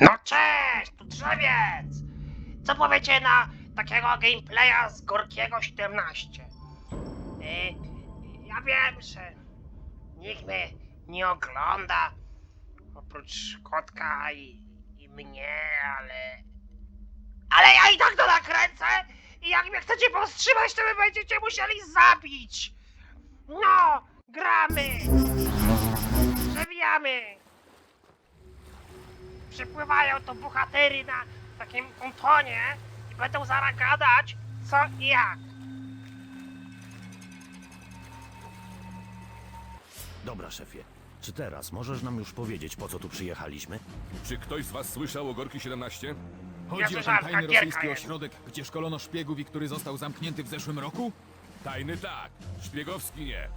No cześć, tu drzewiec! Co powiecie na takiego gameplaya z Gorkiego 17? Y, ja wiem, że nikt mnie nie ogląda, oprócz kotka i, i mnie, ale... Ale ja i tak to nakręcę i jak mnie chcecie powstrzymać, to wy będziecie musieli zabić! No, gramy! Przewijamy! Przypływają to bohatery na takim pontonie i będą zaraz gadać co i jak. Dobra, szefie. Czy teraz możesz nam już powiedzieć, po co tu przyjechaliśmy? Czy ktoś z was słyszał o Gorki 17? Chodzi Ja o ten słyszałem, tajny rosyjski jest. ośrodek, gdzie szkolono szpiegów i który został zamknięty w zeszłym roku? Tajny tak, szpiegowski nie.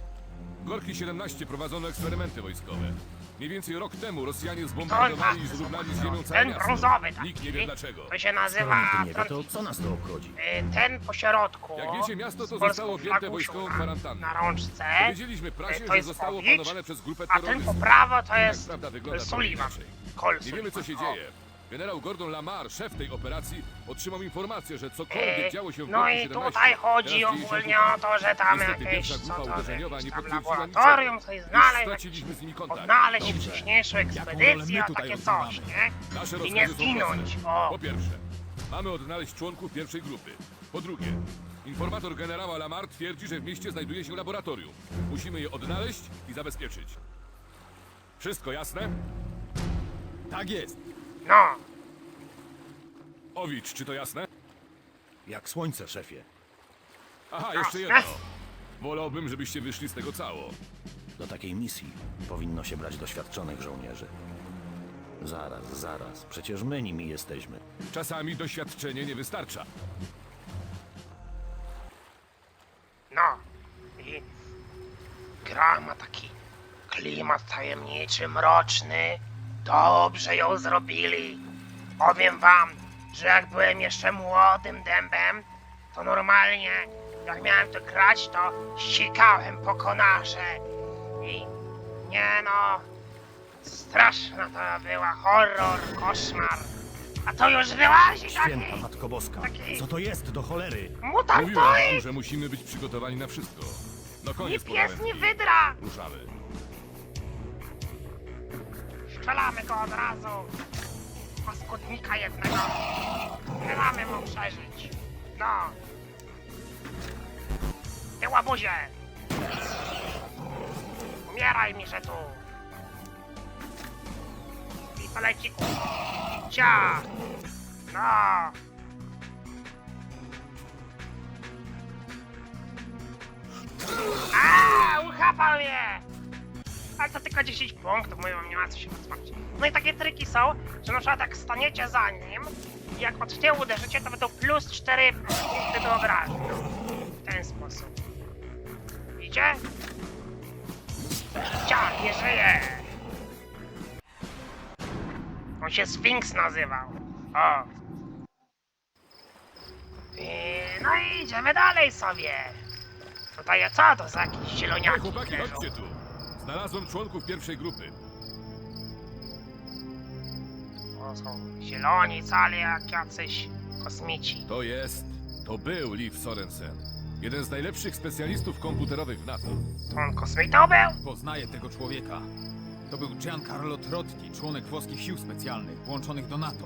Gorki 17 prowadzono eksperymenty wojskowe. Mniej więcej rok temu Rosjanie zbombardowali i zrównali z ziemią całe Ten miasto. brązowy taki. Nikt nie wie dlaczego. To się nazywa... nie wie, to co nas to obchodzi? y, Ten po środku. Jak wiecie, miasto to z polską zostało objęte wojskową na- kwarantannę. Na rączce. Powiedzieliśmy prasie, to że jest zostało opanowane przez grupę A ten po terrorystów. prawo to jest prawda wygląda Sullivan. inaczej. Cole Nie wiemy co się Sullivan. O. dzieje. Generał Gordon Lamar, szef tej operacji, otrzymał informację, że cokolwiek E, działo się w No i 17, tutaj chodzi teraz ogólnie o to, że tam Niestety jakieś, pierwsza co grupa to, uderzeniowa jakieś nie tam potwierdziła laboratorium, coś znaleźć, straciliśmy z nimi kontakt. odnaleźć Dobrze. wcześniejszą ekspedycję, tutaj takie coś, nie? Nasze I nie rozkazy są zginąć, proste. o. Po pierwsze, mamy odnaleźć członków pierwszej grupy. Po drugie, informator generała Lamar twierdzi, że w mieście znajduje się laboratorium. Musimy je odnaleźć i zabezpieczyć. Wszystko jasne? Tak jest. No, Owicz, czy to jasne? Jak słońce, szefie. Aha, jeszcze jedno. Wolałbym, żebyście wyszli z tego cało. Do takiej misji powinno się brać doświadczonych żołnierzy. Zaraz, zaraz. Przecież my nimi jesteśmy. Czasami doświadczenie nie wystarcza. no. I gra ma taki klimat tajemniczy, mroczny. Dobrze ją zrobili. Powiem wam, że jak byłem jeszcze młodym dębem, to normalnie, jak miałem to grać, to ścigałem po konarze. I nie no, straszna to była, horror, koszmar. A to już wyłazi Święta taki Matko Boska. Taki- Co to jest do cholery? mutant Mówiłem to wam, jest, że musimy być przygotowani na wszystko. No koniec pies, pogawędki. ni wydra. Ruszamy. Strzelamy go od razu. Paskudnika jednego. Nie damy mu przeżyć. No. Ty łabuzie. Umieraj mi, że tu. Pistoleciku. Cia. No. A, uchapał mnie! To tylko 10 punktów, mówią, nie ma co się rozmawiać. No i takie triki są, że na przykład jak staniecie za nim i jak od tyłu uderzycie, to będą plus 4 punkty do obrażeń. W ten sposób. Idzie? Ciach, nie żyje! On się Sphinx nazywał. O. I, no i idziemy dalej sobie. Tutaj co to za jakieś Hej, zieloniaki chłopaki, leżą? chodźcie tu. Znalazłem członków pierwszej grupy. O, są zieloni wcale jak jacyś kosmici. To jest... To był Liv Sorensen. Jeden z najlepszych specjalistów komputerowych w NATO. To on kosmitą był? Poznaję tego człowieka. To był Giancarlo Trotti, członek włoskich sił specjalnych, włączonych do NATO.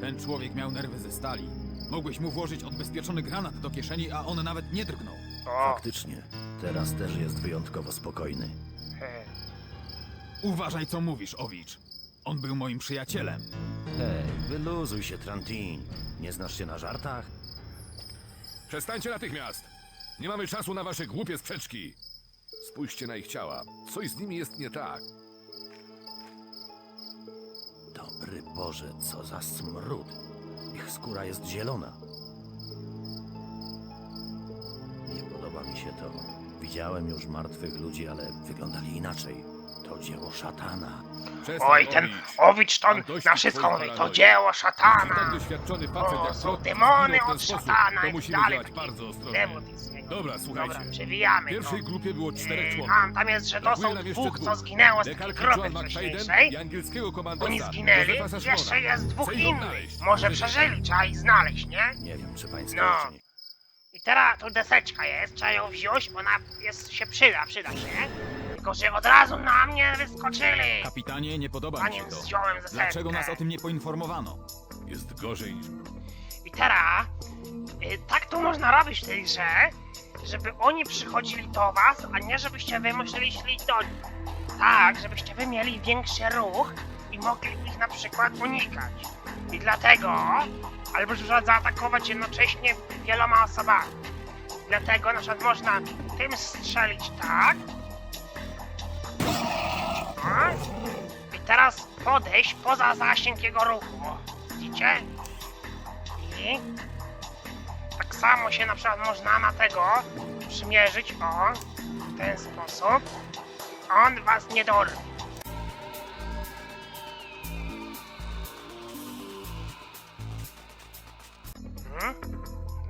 Ten człowiek miał nerwy ze stali. Mogłeś mu włożyć odbezpieczony granat do kieszeni, a on nawet nie drgnął. O, Faktycznie. Teraz też jest wyjątkowo spokojny. Uważaj, co mówisz, Owicz. On był moim przyjacielem. Hej, wyluzuj się, Trantin. Nie znasz się na żartach? Przestańcie natychmiast! Nie mamy czasu na wasze głupie sprzeczki! Spójrzcie na ich ciała. Coś z nimi jest nie tak. Dobry Boże, co za smród. Ich skóra jest zielona. Nie podoba mi się to. Widziałem już martwych ludzi, ale wyglądali inaczej. To dzieło szatana. Przestań, Oj, ten Owicz. Owicz to Mam dość na wszystko mówi, to paranoi. dzieło szatana. tak doświadczony facet O, jak są demony zginął w ten od sposób, szatana to i musimy dalej działać bardzo ostrożnie. Dobra, słuchajcie. Dobra, przewijamy W pierwszej to. grupie było czterech Yy, członków. Tam, tam jest, że to Brakuje są nam jeszcze dwóch, co zginęło z tej Dekarki grupy John McFadden wcześniejszej. i angielskiego Oni zginęli, Sashmona. jeszcze jest dwóch Chcę ich innych. odnaleźć. Może przeżyli, trzeba ich znaleźć, nie? Nie wiem, czy pańska No. I teraz tu deseczka jest, trzeba ją wziąć, ona jest, się przyda, przyda się, nie? Tylko, że od razu na mnie wyskoczyli. Kapitanie, nie podoba mi się Zanim to. zdjąłem deseczkę. Dlaczego nas o tym nie poinformowano? Jest gorzej niż... I teraz, y, tak tu można robić w tej grze, żeby oni przychodzili do was, a nie żebyście wy musieli szli do nich. Tak, żebyście wy mieli większy ruch i mogli ich na przykład unikać. I dlatego, albo że przykład zaatakować jednocześnie wieloma osobami. Dlatego na przykład można tym strzelić tak. I teraz podejść poza zasięg jego ruchu. Widzicie? I tak samo się na przykład można na tego przymierzyć, o, w ten sposób. On was nie dorwie. Mhm.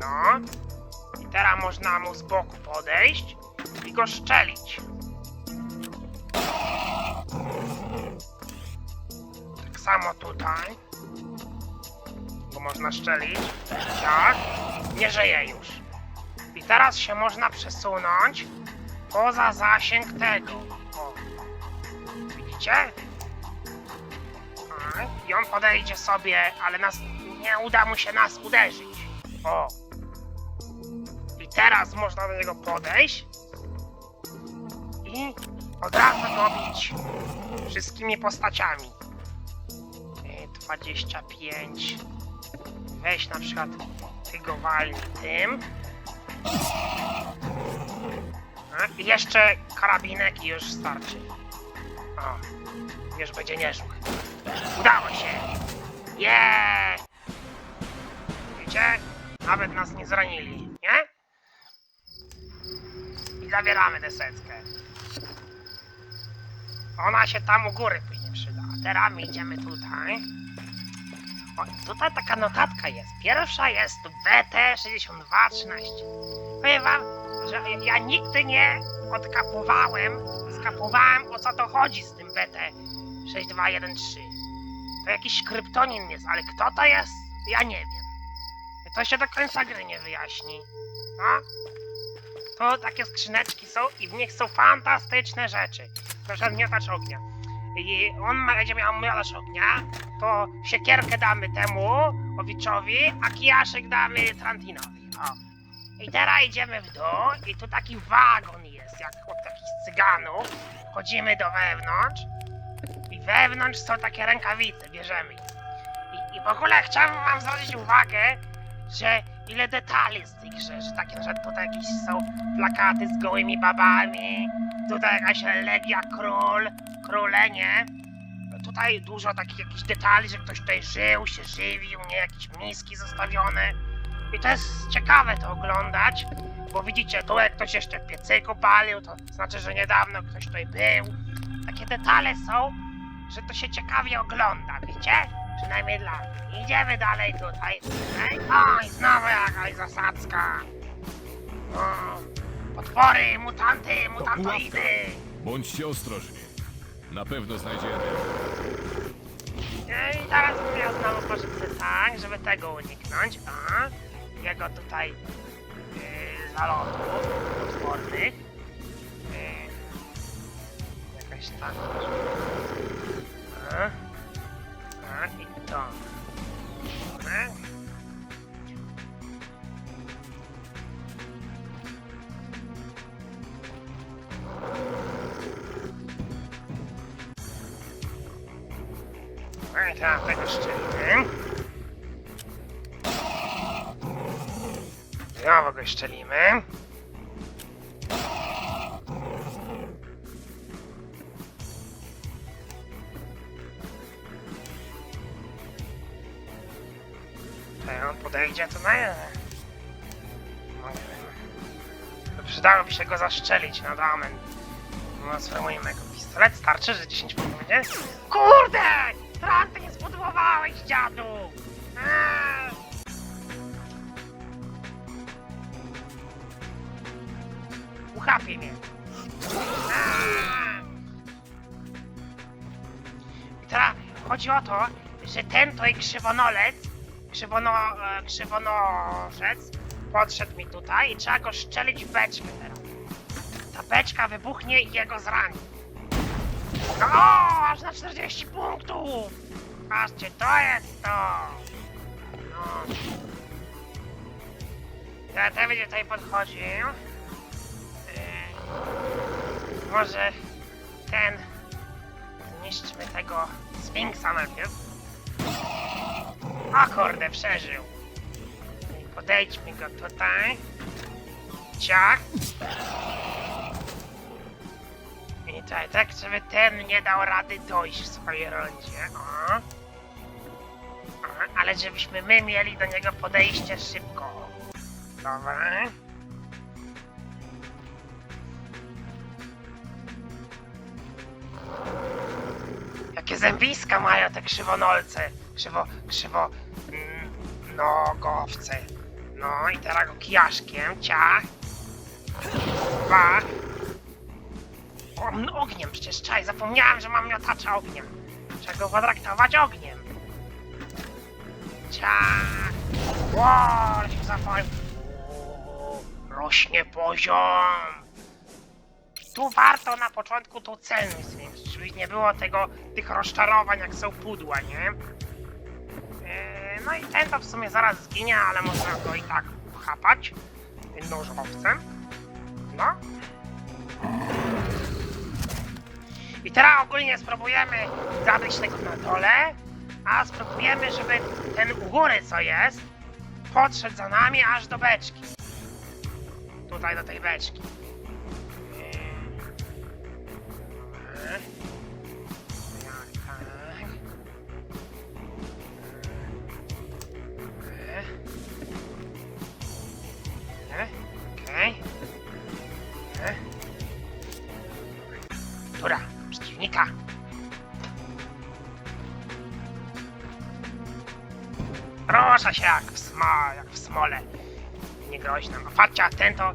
No. I teraz można mu z boku podejść i go szczelić. Samo tutaj bo można szczelić. Tak. Nie żyje już. I teraz się można przesunąć poza zasięg tego. O. Widzicie? Tak. I on podejdzie sobie, ale nas nie uda mu się nas uderzyć. O. I teraz można do niego podejść i od razu go bić wszystkimi postaciami. E, 25 weź na przykład ty go walnij tym. A, I jeszcze karabinek i już starczy. O, już będzie niezłe. Udało się! Jeee! Widzicie? Nawet nas nie zranili, nie? I zabieramy deseckę. Ona się tam u góry później przyda. Teraz my idziemy tutaj. Tutaj taka notatka jest. Pierwsza jest BT6213. Powiem wam, że ja- nigdy nie odkapowałem, skapowałem o co to chodzi z tym BT6213. To jakiś kryptonim jest, ale kto to jest? Ja nie wiem. To się do końca gry nie wyjaśni. No? To takie skrzyneczki są i w nich są fantastyczne rzeczy. Przykład miotacz ognia. I on będzie miał miotacz ognia, to siekierkę damy temu Owiczowi, a kijaszek damy Trantinowi. O. I teraz idziemy w dół i tu taki wagon jest, jak od takich cyganów. Wchodzimy do wewnątrz i wewnątrz są takie rękawice, bierzemy. I, I w ogóle chciałbym wam zwrócić uwagę, że ile detali z tej grze, że takie na tutaj jakieś są plakaty z gołymi babami, tutaj jakaś Legia Król, Króle, nie? Tutaj dużo takich jakichś detali, że ktoś tutaj żył, się żywił, nie? Jakieś miski zostawione. I to jest ciekawe to oglądać, bo widzicie, tu jak ktoś jeszcze w piecyku palił, to znaczy, że niedawno ktoś tutaj był. Takie detale są, że to się ciekawie ogląda, wiecie? Przynajmniej dla mnie. Idziemy dalej tutaj. Ej, Oj, znowu jakaś zasadzka. Potwory, mutanty, mutantoidy. Bądźcie ostrożni. Na pewno znajdziemy. No i teraz ja znowu pożycę tak, żeby tego uniknąć. A, jego tutaj yy, zalotów potwornych. Yy, jakaś tak. A, a i to. A. Teraz tego szczelimy. Znowu go szczelimy. Jak on podejdzie, to na ile? No Przydałoby się go zaszczelić na domen. No sformujemy jego pistolet. Starczy, że 10 punktów będzie? Kurde! Dziadu! Eee! złapie mnie. I teraz chodzi o to, że ten tutaj krzywonolec, krzywono, e, krzywonożec podszedł mi tutaj i trzeba go szczelić w beczkę teraz. Ta beczka wybuchnie i jego zrani. No, aż na 40 punktów! Patrzcie, to jest to! No. Ja ten będzie tutaj podchodził. Yy, może ten... Zniszczmy tego Sfinksa najpierw. O kurde, przeżył. Podejdźmy go tutaj. Ciach. I tak, tak, żeby ten nie dał rady dojść w swojej rondzie. O. Ale żebyśmy my mieli do niego podejście szybko. Dobra. Jakie zębiska mają te krzywonolce. Krzywo, krzywo... Mm, nogowce. No i teraz go kijaszkiem, ciach. Dwa. O, ogniem przecież, czaj, zapomniałem, że mam miotacza ognia. Trzeba go potraktować ogniem. Ciach. Ło, ale się Rośnie poziom. Tu warto na początku tą celność zwiększyć, żeby nie było tego, tych rozczarowań, jak są pudła, nie? Eee, no i ten to w sumie zaraz zginie, ale można go i tak chapać nożowcem. No. I teraz ogólnie spróbujemy zabić tego na dole, a spróbujemy, żeby ten u góry co jest, podszedł za nami aż do beczki. Tutaj do tej beczki. Rusza się jak w, sma, jak w smole. Niegroźna. A patrzcie, a ten to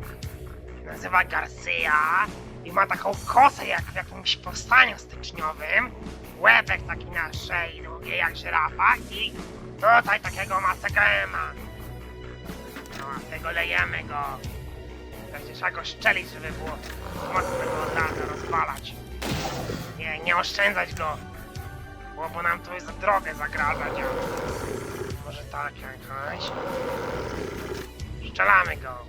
nazywa Garcia i ma taką kosę jak w jakimś powstaniu styczniowym. Łebek taki na szyi długie jak żyrafa i tutaj takiego ma segema. No, a tego lejemy go. Trzeba go szczelić, żeby było mocno go od. Nie, nie oszczędzać go. Bo, bo nam to za drogę zagrażać. a Tak jakaś. Strzelamy go.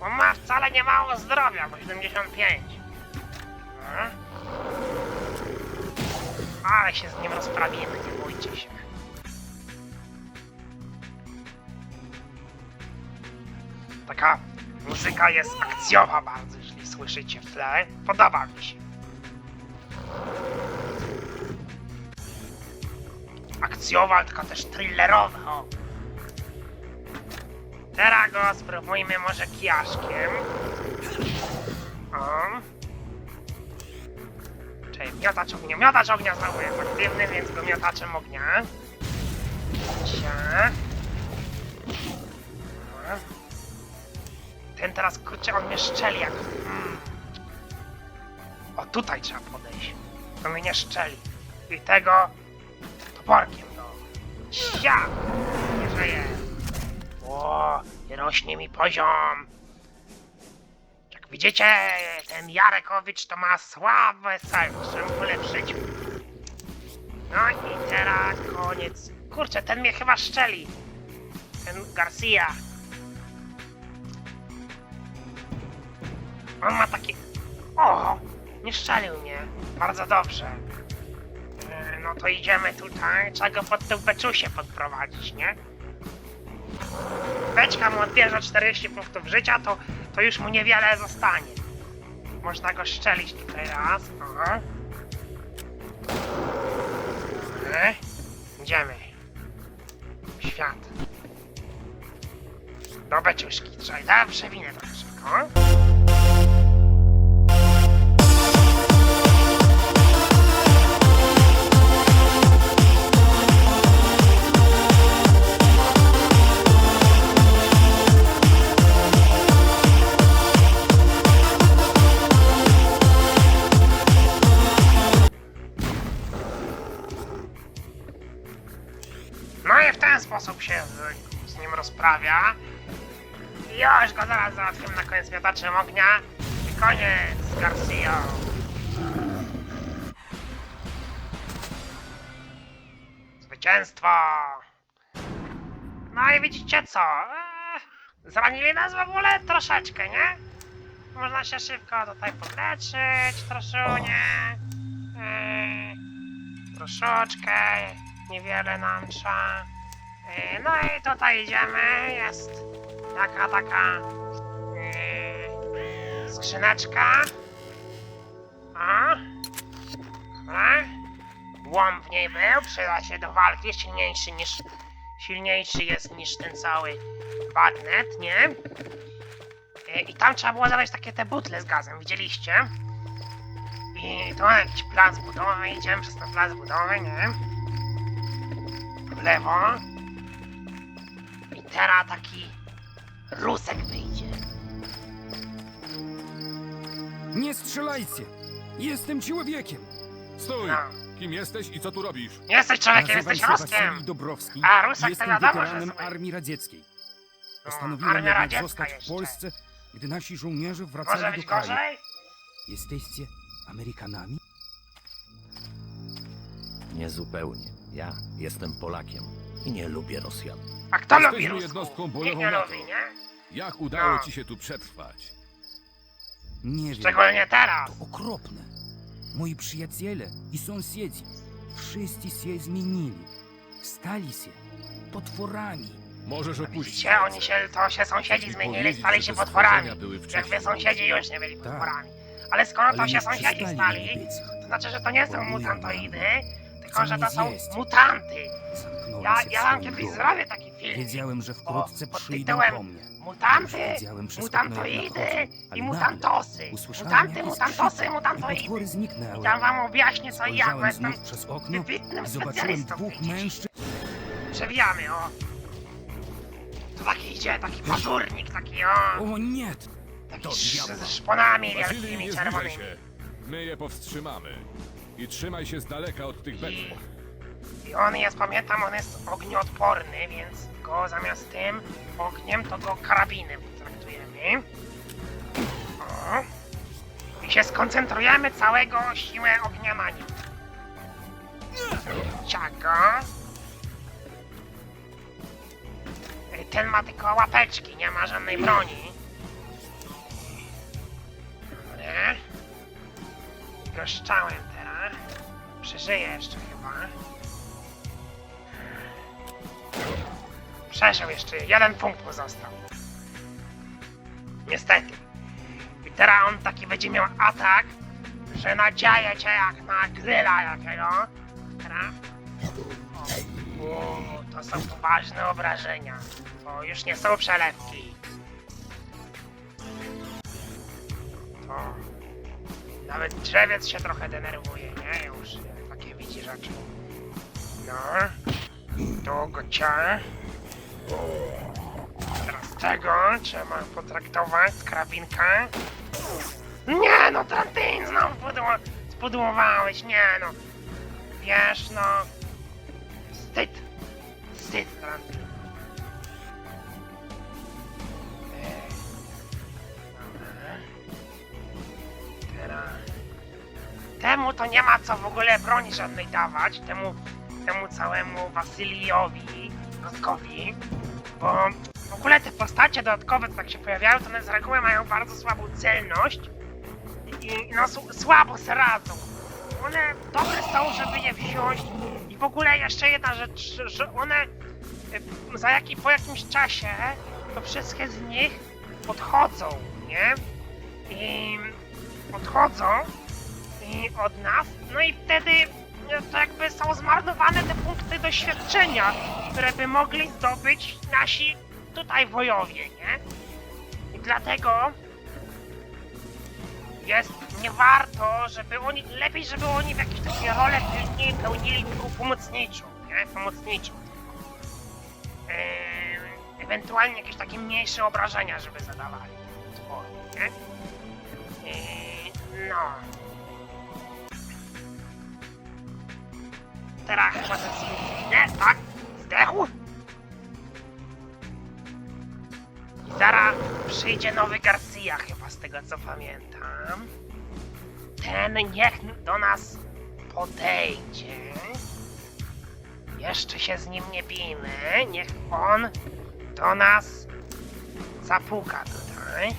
On ma wcale nie mało zdrowia, bo 75. No. Ale się z nim rozprawimy, nie bójcie się. Taka muzyka jest akcjowa bardzo, jeśli słyszycie w tle. Podoba mi się. Akcjowa, tylko też thrillerowa, o. Teraz go spróbujmy może kijaszkiem. O. Czyli miotacz ognia. Miotacz ognia znowu jest aktywny, więc go miotaczem ognia. Cia. Ten teraz, kurczę, on mnie szczeli jak... Mm. O, tutaj trzeba podejść. On mnie nie szczeli. I tego... toporkiem Cia! Nie żyje. O, rośnie mi poziom. Jak widzicie, ten Jarekowicz to ma słabe serce, mu ulepszyć. No i teraz koniec. Kurczę, ten mnie chyba szczeli. Ten Garcia. On ma takie... O! Nie szczelił mnie. Bardzo dobrze. E, No to idziemy tutaj. Trzeba go pod tą beczusię podprowadzić, nie? Beczka mu odbierze 40 punktów życia, to, to już mu niewiele zostanie. Można go szczelić tutaj raz. O. Dobra. Idziemy. Świat. Do beczuszki. Trzeba przewinę trochę szybko. Załatwimy na koniec miotaczem ognia. I koniec, Garcia. Zwycięstwo! No i widzicie co? Eee, Zranili nas w ogóle troszeczkę, nie? Można się szybko tutaj podleczyć, troszkę. Eee, troszeczkę, niewiele nam trzeba. No i tutaj idziemy, jest taka, taka skrzyneczka. A? Dobra. Łom w niej był, przyda się do walki, silniejszy niż... Silniejszy jest niż ten cały bagnet, nie? E, I tam trzeba było zadać takie te butle z gazem, widzieliście? I to jakiś plac budowy, idziemy przez ten plac budowy, nie? W lewo. I teraz taki rusek wyjdzie. Nie strzelajcie! Jestem człowiekiem! Stój! No. Kim jesteś i co tu robisz? Nie jesteś człowiekiem, Nazywam jesteś się Ruskiem! Dobrowski. A, Rusek to Jestem wiadomo, że weteranem sobie. Armii Radzieckiej. No, Postanowiłem Armia jednak radziecka zostać w jeszcze. Polsce, gdy nasi żołnierze Może wracali być do kraju. gorzej? Jesteście Amerykanami? Niezupełnie. Ja jestem Polakiem i nie lubię Rosjan. A kto Jesteśmy lubi Rusków? jednostką Nikt bojową nie NATO. lubi, nie? Jak udało No. ci się tu przetrwać? Nie wiem. Szczególnie teraz. To okropne. Moi przyjaciele i sąsiedzi wszyscy się zmienili. Stali się potworami. Możesz opuścić. Widzicie, oni się, to się sąsiedzi zmienili, stali się potworami. Jakby sąsiedzi już nie byli Tak. potworami. Ale skoro to Ale się nie sąsiedzi przestali stali, być. to znaczy, że to nie są mutantoidy, tylko że to są zjeść. mutanty. Zamknąłem Ja, się w ja wam swoim kiedyś domu. zrobię taki. Wiedziałem, że wkrótce O, pod przyjdą tytułem po mnie. Mutanty, Wiedziałem przez okno, jak mutantoidy ale i nagle mutantosy. Usłyszałem Mutanty, mutantosy, I mutantoidy. potwory zniknęły. I tam wam objaśnię co i jak, bo Spojrzałem jestem znów przez okno wybitnym i zobaczyłem specjalistą. dwóch mężczyzn. Przewijamy, o. To taki idzie, taki pazurnik, taki o. O nie! Taki do sz- diabła. szponami wielkimi, nie zbliżaj czerwonymi. się. My je powstrzymamy. I trzymaj się z daleka od tych I. I on jest, pamiętam, on jest ognioodporny, więc go zamiast tym ogniem, to go karabinem traktujemy. O. I się skoncentrujemy całego siłę ognia na nim. Ciago. Ten ma tylko łapeczki, nie ma żadnej broni. Nie? Goszczałem teraz. Przeżyję jeszcze chyba. Przeżył jeszcze, jeden punkt mu został. Niestety. I teraz on taki będzie miał atak, że nadzieje cię jak na gryla jakiego. Teraz. O, to są poważne obrażenia. To już nie są przelewki. To... Nawet drzewiec się trochę denerwuje, nie? Już takie widzi rzeczy. No. Tu go cię. Teraz tego trzeba potraktować z karabinka. Nie no, Trantyn znowu spudło, spudłowałeś, nie no. Wiesz no. Wstyd. Wstyd, Trantyn. Temu to nie ma co w ogóle broni żadnej dawać, temu, temu całemu Wasyliowi, Rostkowi, bo w ogóle te postacie dodatkowe, co tak się pojawiają, to one z reguły mają bardzo słabą celność i no słabo se radzą. One dobre są, żeby je wziąć i w ogóle jeszcze jedna rzecz, że- one y, za jaki, po jakimś czasie to wszystkie z nich odchodzą, nie? I odchodzą i od nas, no i wtedy to jakby są zmarnowane te punkty doświadczenia, które by mogli zdobyć nasi tutaj wojowie, nie? I dlatego jest nie warto, żeby oni, lepiej, żeby oni w jakieś takie role pełnili, pełnili pomocniczą, nie? Pomocniczą. Eee, ewentualnie jakieś takie mniejsze obrażenia, żeby zadawali. Sporo, nie? Eee, no. Teraz chyba ten zginę, tak? Zdechł? I zaraz przyjdzie nowy Garcia chyba, z tego co pamiętam. Ten niech do nas podejdzie. Jeszcze się z nim nie bijmy. Niech on do nas zapuka tutaj.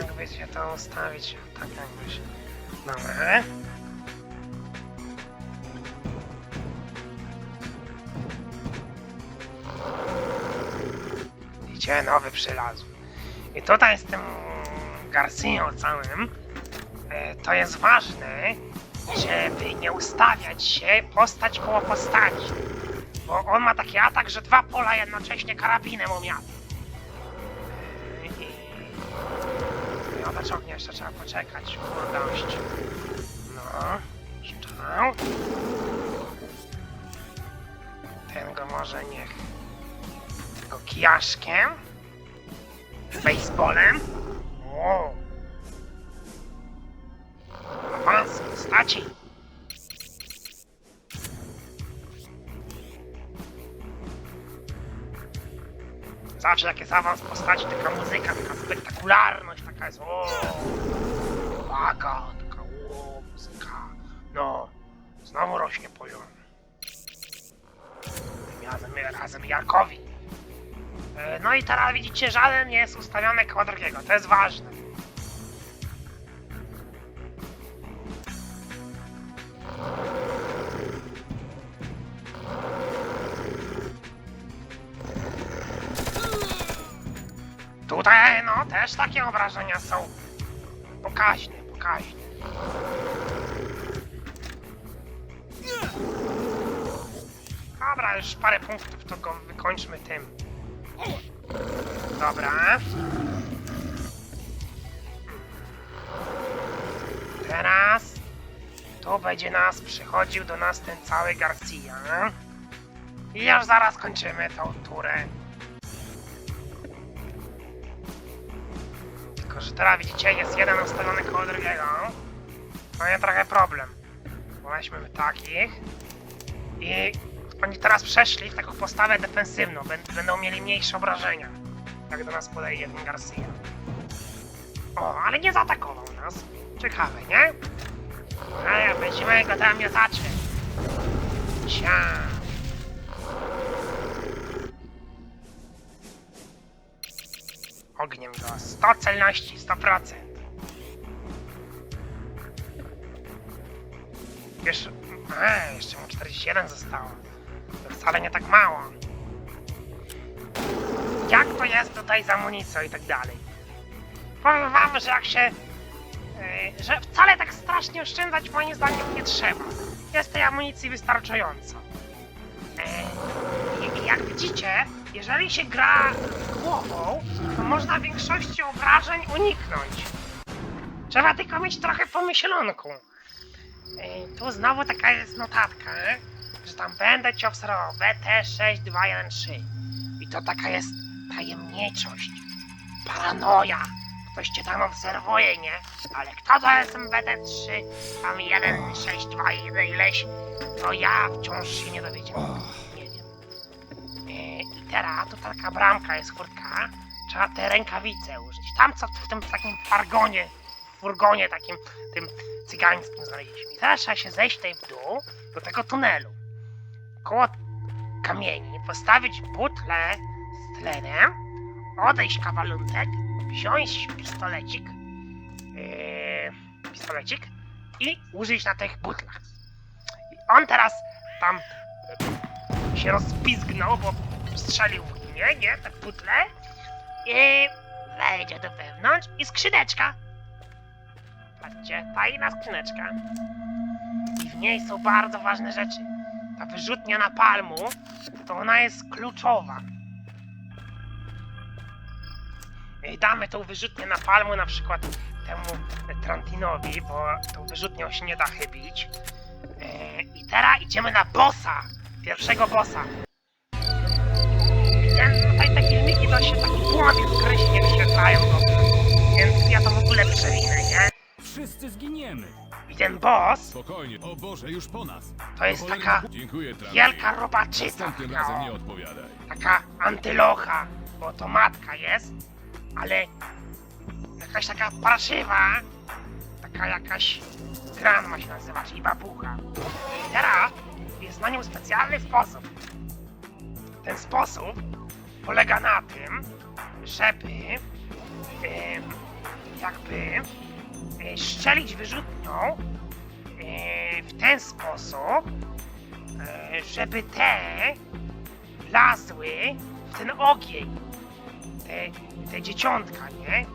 Jakby się to ustawić, tak jakbyś... Dobra. Widzicie, nowy przylazł. I tutaj z tym Garcią całym e, to jest ważne, żeby nie ustawiać się postać koło postaci. Bo on ma taki atak, że dwa pola jednocześnie karabinem umiata. E, I... Miotacz ognia jeszcze trzeba poczekać. Młodość. No. Szczał. Ten go może niech... Tego kijaszkiem. Baseballem. Wow. Awans postaci. Zawsze jak jest awans postaci, taka muzyka, taka spektakularność, taka jest o, Uwaga, taka o, muzyka. No, znowu rośnie poziom. Razem, razem Jarkowi. E, No i teraz widzicie, żaden nie jest ustawiony koło drugiego, to jest ważne. Tutaj, no, też takie obrażenia są pokaźne, pokaźne. Dobra, już parę punktów, to go wykończmy tym. Dobra. Teraz tu będzie nas przychodził do nas ten cały Garcia. I już zaraz kończymy tą turę. Tylko, że teraz widzicie, jest jeden ustawiony koło drugiego. To jest trochę problem. Weźmy takich. I oni teraz przeszli w taką postawę defensywną. Bę- Będą mieli mniejsze obrażenia. Jak do nas podejdzie ten Garcia. O, ale nie zaatakował nas. Ciekawe, nie? A będziemy go tam zacząć. Cia. Ogniem go. 100 celności, 100%. Jeszcze... A, jeszcze mu 41 zostało. Wcale nie tak mało. Jak to jest tutaj z amunicją i tak dalej? Powiem wam, że jak się... Yy, że wcale tak strasznie oszczędzać moim zdaniem nie trzeba. Jest tej amunicji wystarczająco. Yy, jak widzicie, jeżeli się gra głową, to można większości obrażeń uniknąć. Trzeba tylko mieć trochę pomyślonku. Yy, tu znowu taka jest notatka, tam będę cię obserwował BT6213. I to taka jest tajemniczość, paranoja. Ktoś cię tam obserwuje, nie? Ale kto to jest ten BT3, tam 1621 ileś, to ja wciąż się nie dowiedziałem. Nie wiem. Yy, I teraz tu taka bramka jest furtka, trzeba te rękawice użyć. Tam co w tym takim fargonie, furgonie takim, tym cygańskim znaleźliśmy. I teraz trzeba się zejść tutaj w dół do tego tunelu. Koło kamieni postawić butlę z tlenem, odejść kawaluntek, wziąć pistolecik, yy, pistolecik i użyć na tych butlach. I on teraz tam się rozpizgnął, bo strzelił w mnie, nie, te butle i wejdzie do wewnątrz i skrzyneczka. Patrzcie, tajna skrzyneczka. I w niej są bardzo ważne rzeczy. Ta wyrzutnia na palmu, to ona jest kluczowa. I damy tą wyrzutnię na palmu na przykład temu Trantinowi, bo tą wyrzutnią się nie da chybić. I teraz idziemy na bossa. Pierwszego bossa. Ten, tutaj te filmiki to się taki płomiec gryź nie wyświetlają dobrze. Więc ja to w ogóle przewinę, nie? Wszyscy zginiemy. I ten boss Spokojnie. O Boże, już po nas. to jest Cholerny taka bu- Dziękuję, wielka robaczyca. Następnym taka, razem nie odpowiadaj. Taka antylocha, bo to matka jest, ale jakaś taka paraszywa, taka jakaś gran ma się nazywać i babucha. I teraz jest na nią specjalny sposób. Ten sposób polega na tym, żeby em, jakby e, szczelić wyrzutnią e, w ten sposób, e, żeby te wlazły w ten ogień. Te, te dzieciątka, nie?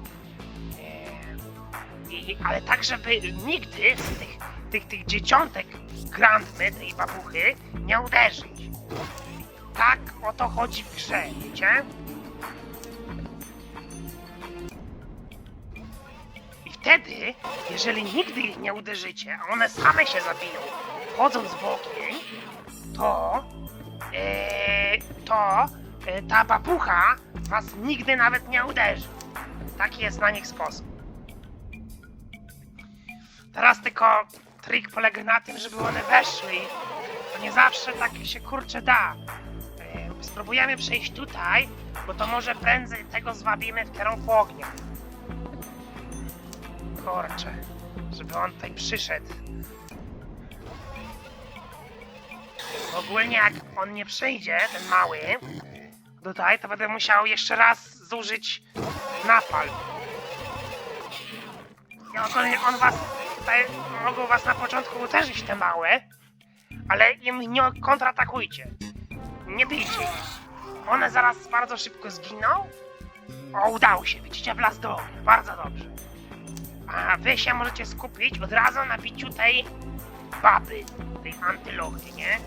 I, ale tak, żeby nigdy z tych, tych, tych dzieciątek grandmy, tej babuchy, nie uderzyć. Tak o to chodzi w grze, wiecie? Wtedy, jeżeli nigdy ich nie uderzycie, a one same się zabiją, wchodząc w ogień, to, e, to e, ta babucha was nigdy nawet nie uderzy. Taki jest na nich sposób. Teraz tylko trik polega na tym, żeby one weszły. To nie zawsze tak się kurczę da. E, Spróbujemy przejść tutaj, bo to może prędzej tego zwabimy w kierunku ognia. Kurczę, żeby on tutaj przyszedł. Ogólnie jak on nie przyjdzie, ten mały, tutaj, to będę musiał jeszcze raz zużyć napalm. I ogólnie on was, tutaj mogą was na początku uderzyć te małe, ale im nie kontratakujcie. Nie bijcie ich. One zaraz bardzo szybko zginą. O, udało się, widzicie, wlazł do ognia, bardzo dobrze. A wy się możecie skupić od razu na biciu tej baby, tej antylochy, nie?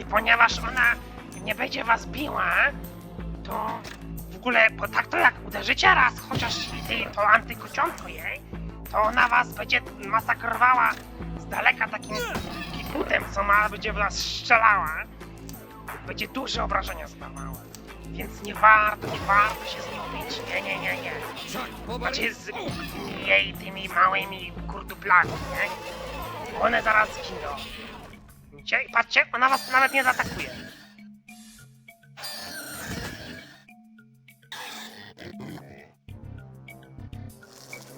I ponieważ ona nie będzie was biła, to w ogóle, bo tak to jak uderzycie raz, chociaż ty, to antykociątko jej, to ona was będzie masakrowała z daleka takim kiputem, co ma, będzie w nas strzelała. Będzie duże obrażenia zadawała. Więc nie warto, nie warto się z nią bić. Nie, nie, nie, nie. Znaczy z jej tymi małymi kurduplami, nie? One zaraz zginą. Widzicie? Patrzcie, ona was nawet nie zaatakuje.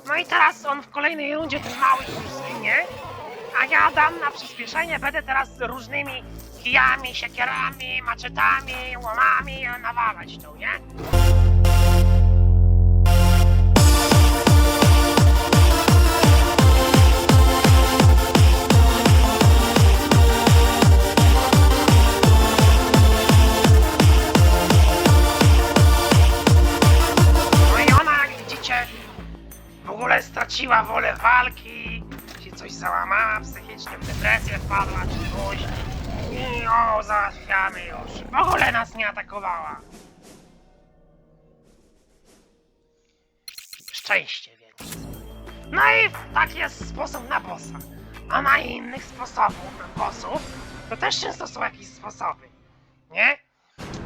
No i teraz on w kolejnej rundzie, ten mały już zginie, a ja dam na przyspieszenie, będę teraz różnymi kijami, siekierami, maczetami, łomami nawalać tu, nie? No w ogóle straciła wolę walki, się coś załamała psychicznie, w depresję wpadła czy coś. Ją załatwiamy już. W ogóle nas nie atakowała. Szczęście więc. No i taki jest sposób na bossa. A na innych sposobów na bossów to też często są jakieś sposoby. Nie?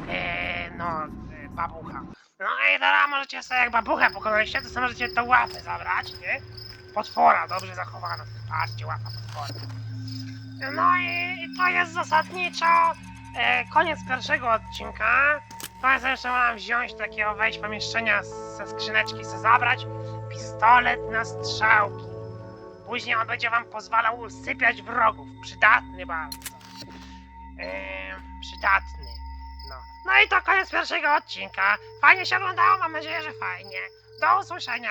Eee, no, e, babucha. No i teraz możecie sobie, jak babuchę pokonaliście, to sobie możecie tą łapę zabrać, nie? Potwora, dobrze zachowana. Patrzcie, łapa potwora. No i, to jest zasadniczo e, koniec pierwszego odcinka. Teraz jeszcze mam wziąć takiego, wejść pomieszczenia ze skrzyneczki, se zabrać pistolet na strzałki. Później on będzie wam pozwalał usypiać wrogów. Przydatny bardzo. E, przydatny. No. no i to koniec pierwszego odcinka. Fajnie się oglądało, mam nadzieję, że fajnie. Do usłyszenia.